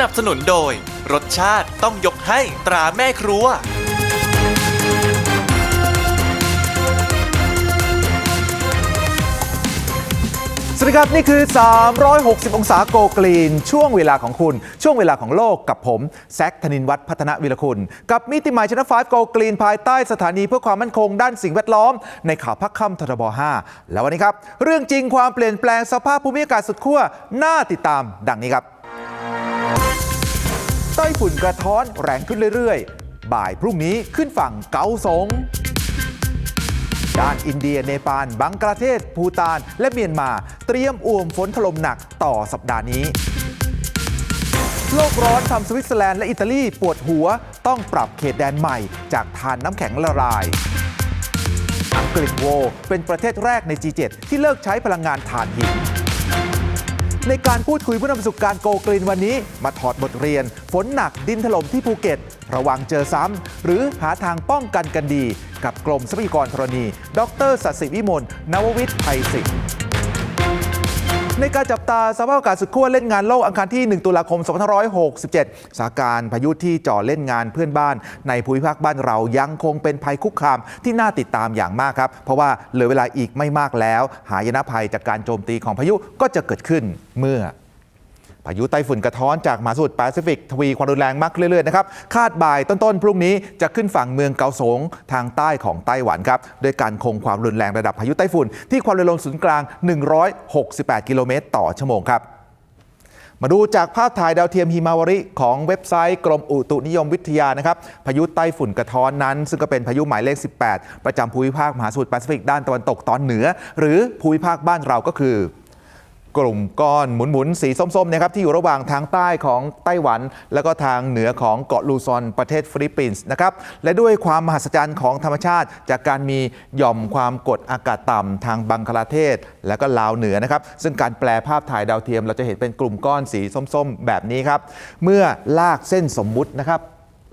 นับสนุนโดย รสชาติต้องยกให้ตราแม่ครัว สวัสดีครับ นี่คือ 360 องศาโกกลีน ช่วงเวลาของคุณ ช่วงเวลาของโลกกับผมแซคธนินวัฒน์พัฒนวิรคุณ กับมิติใหม่ชนะฟ้าโกกลีน ภายใต้สถานีเพื่อความมั่นคงด้านสิ่งแวดล้อม ในข่าวพักค่ำทรบ5 แล้ววันนี้ครับ เรื่องจริงความเปลี่ยนแปลงสภาพภูมิอากาศสุดขั้วน่าติดตามดังนี้ครับ ไต้ฝุ่นกระท้อนแรงขึ้นเรื่อยๆ บ่ายพรุ่งนี้ขึ้นฝั่งเกาสง ด้านอินเดียเนปาลบังกลาเทศ ภูตาน และเมียนมา เตรียมอ่วมฝนถล่มหนักต่อสัปดาห์นี้ โลกร้อนทำสวิตเซอร์แลนด์และอิตาลีปวดหัวต้องปรับเขตแดนใหม่ จากทานน้ำแข็งละลายอังกฤษโว เป็นประเทศแรกใน G7 ที่เลิกใช้พลังงานถ่านหิน ในการพูดคุยผู้นำประสบการโกกรีนวันนี้ มาถอดบทเรียน ฝนหนักดินถล่มที่ภูเก็ต ระวังเจอซ้ำ หรือหาทางป้องกันกันดี กับกรมทรัพยากรธรณี ดรสัสิวิมลนววิทย์ไทยสิษฐ์ ในการจับตาสภาพอากาศสุดขั้วเล่นงานโลกอังคารที่ 1 ตุลาคม 2567 สาการพายุที่จ่อเล่นงานเพื่อนบ้าน ในภูมิภาคบ้านเรายังคงเป็นภัยคุกคามที่น่าติดตามอย่างมากครับ เพราะว่าเหลือเวลาอีกไม่มากแล้ว หายนะภัยจากการโจมตีของพายุก็จะเกิดขึ้นเมื่อ พายุไต้ฝุ่นกระท้อนจากมหาสมุทรแปซิฟิกทวีความรุนแรงมากเรื่อยๆนะครับคาดบ่ายต้นๆ พรุ่งนี้จะขึ้นฝั่งเมืองเกาสงทางใต้ของไต้หวันครับโดยการคงความรุนแรงระดับพายุไต้ฝุ่นที่ความเร็วลมศูนย์กลาง 168 กิโลเมตรต่อชั่วโมงครับมาดูจากภาพถ่ายดาวเทียมฮิมาวาริของเว็บไซต์กรมอุตุนิยมวิทยานะครับพายุไต้ฝุ่นกระท้อนนั้น ซึ่งก็เป็นพายุหมายเลข 18 ประจำภูมิภาคมหาสมุทรแปซิฟิกด้านตะวันตกตอนเหนือ หรือภูมิภาคบ้านเราก็คือ กลุ่มก้อนหมุนๆ สีส้มๆนะครับที่อยู่ระหว่างทางใต้ของไต้หวัน แล้วก็ทางเหนือของเกาะลูซอนประเทศฟิลิปปินส์นะครับและด้วยความมหัศจรรย์ของธรรมชาติ จากการมีหย่อมความกดอากาศต่ำทางบังคลาเทศ และก็ลาวเหนือนะครับซึ่งการแปลภาพถ่ายดาวเทียม เราจะเห็นเป็นกลุ่มก้อนสีส้มๆ แบบนี้ครับเมื่อลากเส้นสมมุตินะครับ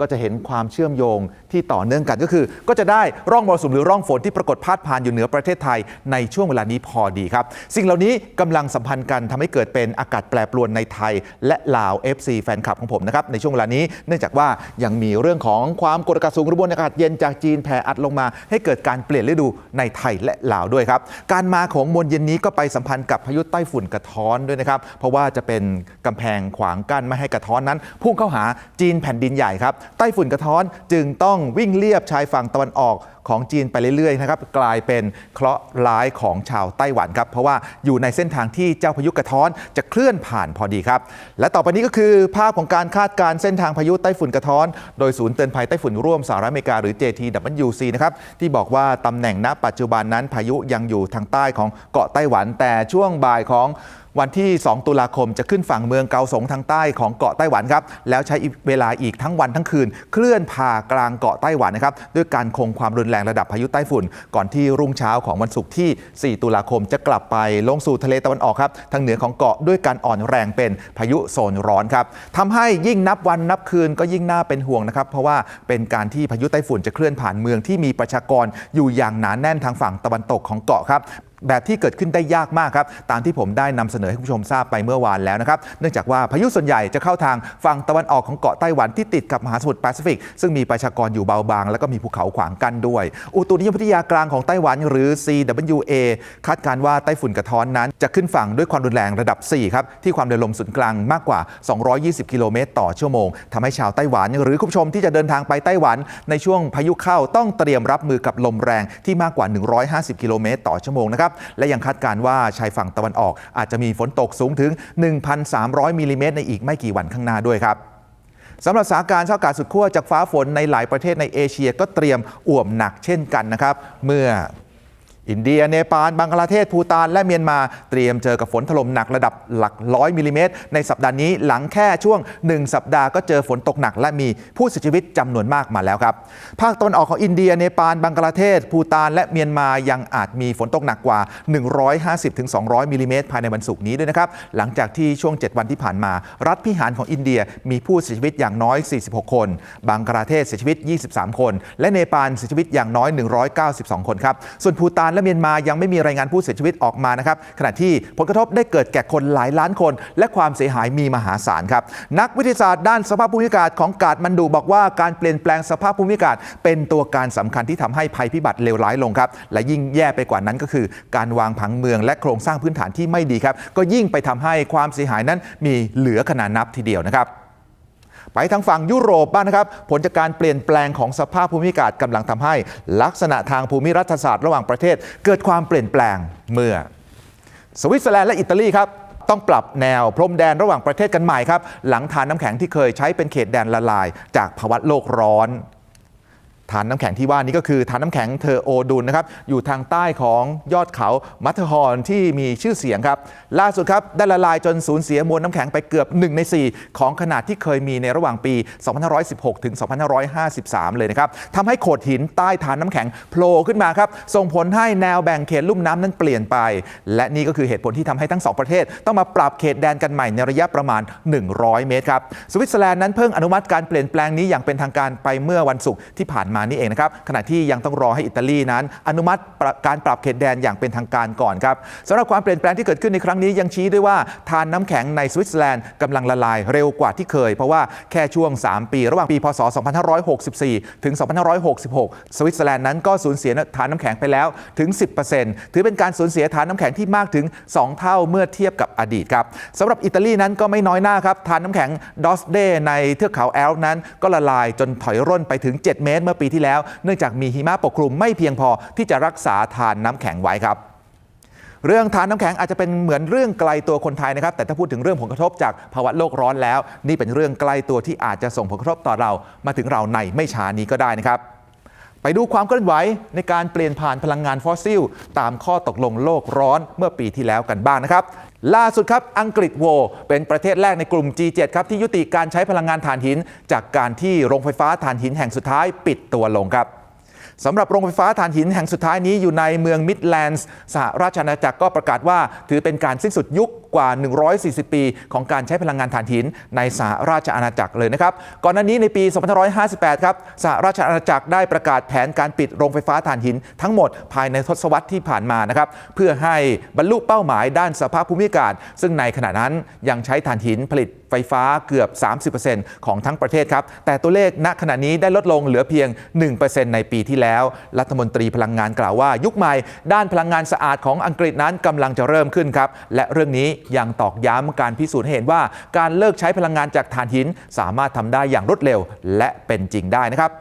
ก็จะเห็นความเชื่อมโยงที่ต่อเนื่องกันก็คือ ก็จะได้ร่องมรสุมหรือร่องฝนที่ปรากฏพาดผ่านอยู่เหนือประเทศไทยในช่วงเวลานี้พอดีครับ สิ่งเหล่านี้กำลังสัมพันธ์กันทำให้เกิดเป็นอากาศแปรปรวนในไทย และลาว FC แฟนคลับของผมนะครับในช่วงเวลานี้เนื่องจากว่ายังมีเรื่องของความกดอากาศสูงกระบวนอากาศเย็นจากจีนแผ่อัดลงมา ให้เกิดการเปลี่ยนฤดูในไทยและลาวด้วยครับการมาของมวลเย็นนี้ก็ไปสัมพันธ์กับพายุไต้ฝุ่นกระท้อนด้วยนะครับเพราะว่าจะเป็นกำแพงขวางกั้นไม่ให้กระท้อนนั้นพุ่งเข้าหาจีนแผ่นดินใหญ่ครับไต้ฝุ่นกระท้อนจึงต้องวิ่งเลียบชายฝั่งตะวันออกของจีนไปเรื่อยๆนะครับกลายเป็นเคราะห์ร้ายของชาวไต้หวันครับ เพราะว่าอยู่ในเส้นทางที่เจ้าพายุกระท้อนจะเคลื่อนผ่านพอดีครับ และต่อไปนี้ก็คือภาพของการคาดการเส้นทางพายุไต้ฝุ่นกระท้อน โดยศูนย์เตือนภัยไต้ฝุ่นร่วมสหรัฐอเมริกาหรือ JTWC นะครับที่บอกว่าตำแหน่งณปัจจุบันนั้นพายุยังอยู่ทางใต้ของเกาะไต้หวัน แต่ช่วงบ่ายของ วันที่ 2 ตุลาคมจะขึ้นฝั่งเมืองเกาสงทางใต้ของเกาะไต้หวันครับ แล้วใช้เวลาอีกทั้งวันทั้งคืน เคลื่อนผ่ากลางเกาะไต้หวันนะครับ ด้วยการคงความรุนแรงระดับพายุไต้ฝุ่น ก่อนที่รุ่งเช้าของวันศุกร์ที่ 4 ตุลาคมจะกลับไปลงสู่ทะเลตะวันออกครับ ทางเหนือของเกาะด้วยการอ่อนแรงเป็นพายุโซนร้อนครับทำให้ยิ่งนับวันนับคืนก็ยิ่งน่าเป็นห่วงนะครับ เพราะว่าเป็นการที่พายุไต้ฝุ่นจะเคลื่อนผ่านเมืองที่มีประชากรอยู่อย่างหนาแน่นทางฝั่งตะวันตกของเกาะครับ แบบที่เกิดขึ้นได้ยากมากครับ ตามที่ผมได้นำเสนอให้คุณผู้ชมทราบไปเมื่อวานแล้วนะครับ เนื่องจากว่าพายุส่วนใหญ่จะเข้าทางฝั่งตะวันออกของเกาะไต้หวันที่ติดกับมหาสมุทรแปซิฟิก ซึ่งมีประชากรอยู่เบาบาง แล้วก็มีภูเขาขวางกั้นด้วย อุตุนิยมวิทยากลางของไต้หวันหรือ CWA คาดการว่าไต้ฝุ่นกระท้อนนั้น จะขึ้นฝั่งด้วยความรุนแรงระดับ 4 ครับ ที่ความเร็วลมศูนย์กลางมากกว่า 220 กิโลเมตรต่อชั่วโมงทำให้ชาวไต้หวัน หรือคุณผู้ชมที่จะเดินทางไปไต้หวัน ในช่วงพายุเข้าต้องเตรียมรับมือกับลมแรงที่มากกว่า 150 กิโลเมตรต่อชั่วโมงนะครับและยังคาดการณ์ว่าชายฝั่งตะวันออกอาจจะมีฝนตกสูงถึง 1,300มิลลิเมตรในอีกไม่กี่วันข้างหน้าด้วยครับสำหรับสถานการณ์เช่าอากาศสุดขั้วจากฟ้าฝนในหลายประเทศในเอเชียก็เตรียมอ่วมหนักเช่นกันนะครับ เมื่อ อินเดีย เนปาลบังคลาเทศ ภูตาน และเมียนมา เตรียมเจอกับฝนถล่มหนักระดับหลักร้อยมิลลิเมตร ในสัปดาห์นี้หลังแค่ช่วง 1 สัปดาห์ก็เจอฝนตกหนัก และมีผู้เสียชีวิตจำนวนมากมาแล้วครับ ภาคตะวันออกของอินเดีย เนปาลบังคลาเทศ ภูตาน และเมียนมายังอาจมีฝนตกหนักกว่า 150-200 มิลลิเมตรภายในวันศุกร์นี้ด้วยนะครับหลังจากที่ช่วง 7 วันที่ผ่านมา รัฐพิหารของอินเดียมีผู้เสียชีวิตอย่างน้อย 46 คนบังคลาเทศเสียชีวิต 23 คน และเนปาลเสียชีวิตอย่างน้อย 192 คนครับส่วนภูตานและเมียนมายังไม่มีรายงานผู้เสียชีวิตออกมานะครับขณะที่ผลกระทบได้เกิดแก่คนหลายล้านคน และความเสียหายมีมหาศาลครับนักวิทยาศาสตร์ด้านสภาพภูมิอากาศของกาดมันดูบอกว่าการเปลี่ยนแปลงสภาพภูมิอากาศ เป็นตัวการสำคัญที่ทำให้ภัยพิบัติเลวร้ายลงครับและยิ่งแย่ไปกว่านั้นก็คือ การวางผังเมืองและโครงสร้างพื้นฐานที่ไม่ดีครับก็ยิ่งไปทำให้ความเสียหายนั้นมีเหลือขนาดนับทีเดียวนะครับ ไปทางฝั่งยุโรปบ้างนะครับ ผลจากการเปลี่ยนแปลงของสภาพภูมิอากาศกำลังทำให้ ลักษณะทางภูมิรัฐศาสตร์ระหว่างประเทศ เกิดความเปลี่ยนแปลงเมื่อ สวิตเซอร์แลนด์และอิตาลีครับต้องปรับแนวพรมแดนระหว่างประเทศกันใหม่ครับ หลังทานน้ำแข็งที่เคยใช้เป็นเขตแดนละลาย จากภาวะโลกร้อน ฐานน้ำแข็งที่ว่านี้ก็คือฐานน้ำแข็งเทอโอดุลนะครับอยู่ทางใต้ของยอดเขามัทเทอฮอนที่มีชื่อเสียงครับ ล่าสุดครับได้ละลายจนสูญเสียมวลน้ำแข็งไปเกือบ 1 ใน 4 ของขนาดที่เคยมีในระหว่างปี 2516 ถึง 2553 เลยนะครับทำให้โขดหินใต้ฐานน้ำแข็งโผล่ขึ้นมาครับส่งผลให้แนวแบ่งเขตลุ่มน้ำนั้นเปลี่ยนไป และนี่ก็คือเหตุผลที่ทำให้ทั้งสองประเทศ ต้องมาปรับเขตแดนกันใหม่ในระยะประมาณ 100 เมตรครับสวิตเซอร์แลนด์นั้นเพิ่งอนุมัติการเปลี่ยนแปลงนี้อย่างเป็นทางการไปเมื่อวันศุกร์ที่ผ่านมานี่เองนะครับขณะที่ยังต้องรอให้อิตาลีนั้น อนุมัติการปรับเขตแดนอย่างเป็นทางการก่อนครับสำหรับความเปลี่ยนแปลงที่เกิดขึ้นในครั้งนี้ยังชี้ด้วยว่าทานน้ำแข็งในสวิตเซอร์แลนด์กำลังละลายเร็วกว่าที่เคย เพราะว่าแค่ช่วง 3 ปี ระหว่างปี พศ 2564 ถึง 2566 สวิตเซอร์แลนด์นั้นก็สูญเสียฐานน้ำแข็งไปแล้วถึง 10%ถือเป็นการสูญเสียฐานน้ำแข็งที่มากถึง 2 เท่าเมื่อเทียบกับอดีตครับสำหรับอิตาลีนั้นก็ไม่น้อยหน้าครับฐานน้ำแข็งดอสเดในเทือกเขาแอลป์นั้นก็ละลายจนถอยร่นไปถึง 7 เมตรเมื่อปีที่แล้ว เนื่องจากมีหิมะปกคลุมไม่เพียงพอที่จะรักษาฐานน้ำแข็งไว้ครับเรื่องทานน้ำแข็งอาจจะเป็นเหมือนเรื่องไกลตัวคนไทยนะครับ แต่ถ้าพูดถึงเรื่องผลกระทบจากภาวะโลกร้อนแล้ว นี่เป็นเรื่องใกล้ตัวที่อาจจะส่งผลกระทบต่อเรา มาถึงเราในไม่ช้านี้ก็ได้นะครับ ไปดูความเคลื่อนไหวในการเปลี่ยนผ่านพลังงานฟอสซิล ตามข้อตกลงโลกร้อนเมื่อปีที่แล้วกันบ้างนะครับ ล่าสุดครับ อังกฤษโว เป็นประเทศแรกในกลุ่ม G7 ครับที่ยุติการใช้พลังงานถ่านหิน จากการที่โรงไฟฟ้าถ่านหินแห่งสุดท้ายปิดตัวลงครับสำหรับโรงไฟฟ้าถ่านหินแห่งสุดท้ายนี้อยู่ในเมืองมิดแลนด์สหราชอาณาจักรก็ประกาศว่า ถือเป็นการสิ้นสุดยุค กว่า 140 ปี ของการใช้พลังงานถ่านหินในสหราชอาณาจักรเลยนะครับ ก่อนหน้านี้ในปี 2558 ครับสหราชอาณาจักรได้ประกาศแผนการปิดโรงไฟฟ้าถ่านหินทั้งหมดภายในทศวรรษที่ผ่านมานะครับเพื่อให้บรรลุเป้าหมายด้านสภาพภูมิอากาศ ซึ่งในขณะนั้นยังใช้ถ่านหินผลิตไฟฟ้าเกือบ 30%ของทั้งประเทศครับ แต่ตัวเลขณขณะนี้ได้ลดลงเหลือเพียง 1%ในปีที่แล้ว รัฐมนตรีพลังงานกล่าวว่า ยุคใหม่ ด้านพลังงานสะอาดของอังกฤษนั้นกำลังจะเริ่มขึ้นครับ และเรื่องนี้ยังตอกย้ำการพิสูจน์ให้เห็นว่า การเลิกใช้พลังงานจากถ่านหิน สามารถทำได้อย่างรวดเร็ว และเป็นจริงได้นะครับ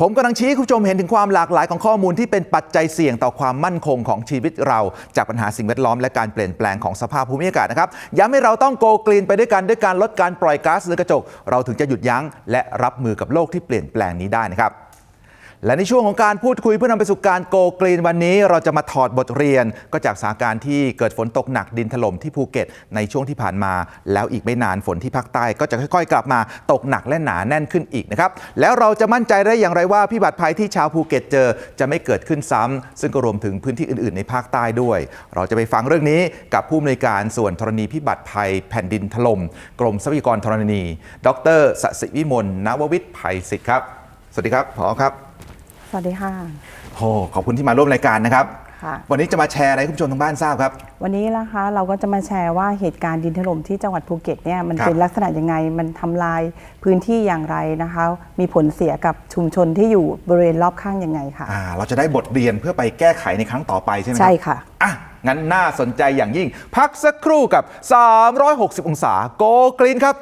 ผมกำลังชี้ให้คุณผู้ชมเห็นถึงความหลากหลายของข้อมูลที่เป็นปัจจัยเสี่ยงต่อความมั่นคงของชีวิตเรา จากปัญหาสิ่งแวดล้อมและการเปลี่ยนแปลงของสภาพภูมิอากาศนะครับย้ำให้เราต้องโกกรีนไปด้วยกันด้วยการลดการปล่อยก๊าซเรือนกระจก เราถึงจะหยุดยั้งและรับมือกับโลกที่เปลี่ยนแปลงนี้ได้นะครับ และในช่วงของการพูดคุยเพื่อนำไปสู่การโกกรีนวันนี้ เราจะมาถอดบทเรียนก็จากสถานการณ์ที่เกิดฝนตกหนักดินถล่มที่ภูเก็ตในช่วงที่ผ่านมา แล้วอีกไม่นานฝนที่ภาคใต้ก็จะค่อยๆ กลับมาตกหนักและหนาแน่นขึ้นอีกนะครับแล้วเราจะมั่นใจได้อย่างไรว่าพิบัติภัยที่ชาวภูเก็ตเจอจะไม่เกิดขึ้นซ้ำซึ่งก็รวมถึงพื้นที่อื่นๆ ในภาคใต้ด้วย เราจะไปฟังเรื่องนี้กับผู้อำนวยการส่วนธรณีพิบัติภัยแผ่นดินถล่มกรมทรัพยากรธรณี ดรสศิวิมลนววิทย์ภัยศิษฐ์ครับ สวัสดีครับผอครับ สวัสดีค่ะโอ้ขอบคุณที่มาร่วมรายการนะครับ ค่ะ วันนี้จะมาแชร์อะไรให้คุณผู้ชมทางบ้านทราบครับ วันนี้นะคะเราก็จะมาแชร์ว่าเหตุการณ์ดินถล่มที่จังหวัดภูเก็ตเนี่ยมันครับเป็นลักษณะยังไง มันทำลายพื้นที่อย่างไรนะคะ มีผลเสียกับชุมชนที่อยู่บริเวณรอบข้างยังไงค่ะ อ่าเราจะได้บทเรียนเพื่อไปแก้ไขในครั้งต่อไปใช่ไหมรับใช่ค่ะ อะ งั้นน่าสนใจอย่างยิ่ง พักสักครู่กับ 360 องศาโกกรีนครับ